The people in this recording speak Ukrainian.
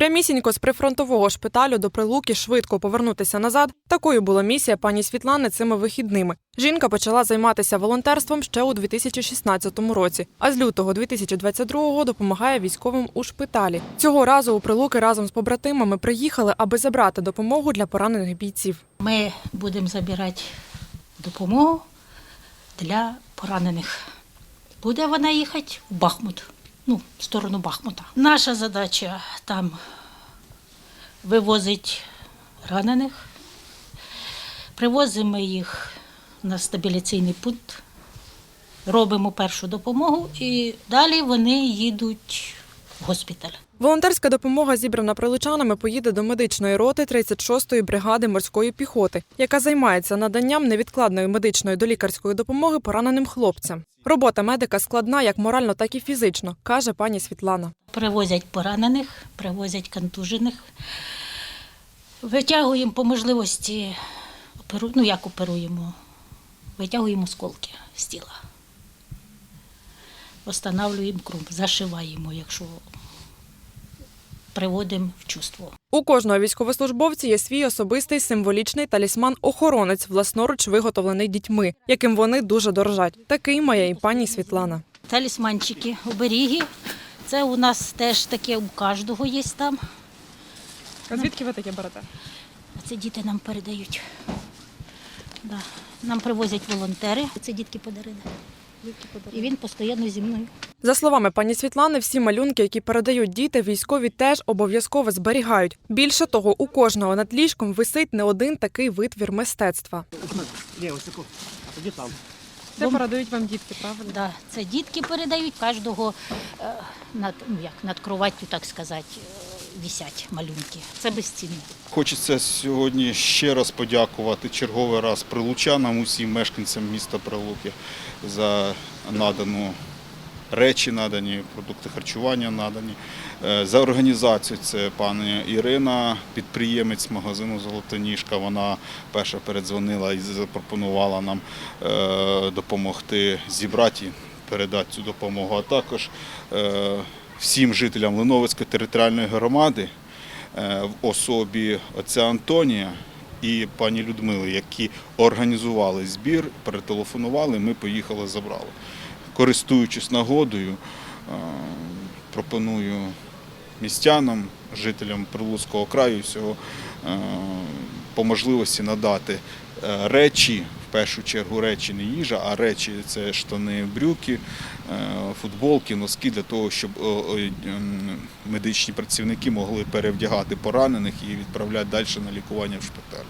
Прямісінько з прифронтового шпиталю до Прилуки швидко повернутися назад. Такою була місія пані Світлани цими вихідними. Жінка почала займатися волонтерством ще у 2016 році, а з лютого 2022-го допомагає військовим у шпиталі. Цього разу у Прилуки разом з побратимами приїхали, аби забрати допомогу для поранених бійців. Ми будемо забирати допомогу для поранених. Буде вона їхати в Бахмут, ну, в сторону Бахмута. Наша задача там вивозити ранених, привозимо їх на стабіляційний пункт, робимо першу допомогу і далі вони їдуть госпіталь. Волонтерська допомога, зібрана прилучанами, поїде до медичної роти 36-ї бригади морської піхоти, яка займається наданням невідкладної медичної долікарської допомоги пораненим хлопцям. Робота медика складна як морально, так і фізично, каже пані Світлана. Привозять поранених, привозять контужених. Витягуємо по можливості, ну як оперуємо, витягуємо осколки з тіла. Останавлюємо кров, зашиваємо, якщо приводимо в чувство. У кожного військовослужбовця є свій особистий символічний талісман-охоронець, власноруч виготовлений дітьми, яким вони дуже дорожать. Такий має і пані Світлана. Талісманчики, оберіги. Це у нас теж таке у кожного є там. А звідки ви таке берете? Це діти нам передають. Да. Нам привозять волонтери. Це дітки подарили. І він постійно зі мною. За словами пані Світлани, всі малюнки, які передають діти, військові теж обов'язково зберігають. Більше того, у кожного над ліжком висить не один такий витвір мистецтва. Це передають вам дітки, правильно? Да. Це дітки передають, кожного е, над, ну, як, над кроваттю, так сказати, висять малюнки. Це безцінно. Хочеться сьогодні ще раз подякувати черговий раз прилучанам, усім мешканцям міста Прилуки за надану речі, надані продукти харчування надані. Е, За організацію це пані Ірина, підприємець магазину Золотоніжка. Вона перша передзвонила і запропонувала нам е, допомогти зібрати передати цю допомогу. А також е, всім жителям Леновицької територіальної громади е, в особі отця Антонія і пані Людмили, які організували збір, перетелефонували, ми поїхали, забрали. Користуючись нагодою, е, пропоную містянам, жителям Прилуцького краю всього е, по можливості надати речі, в першу чергу речі не їжа, а речі це штани, брюки, е, футболки, носки для того, щоб е, е, м, медичні працівники могли перевдягати поранених і відправляти далі на лікування в шпиталь.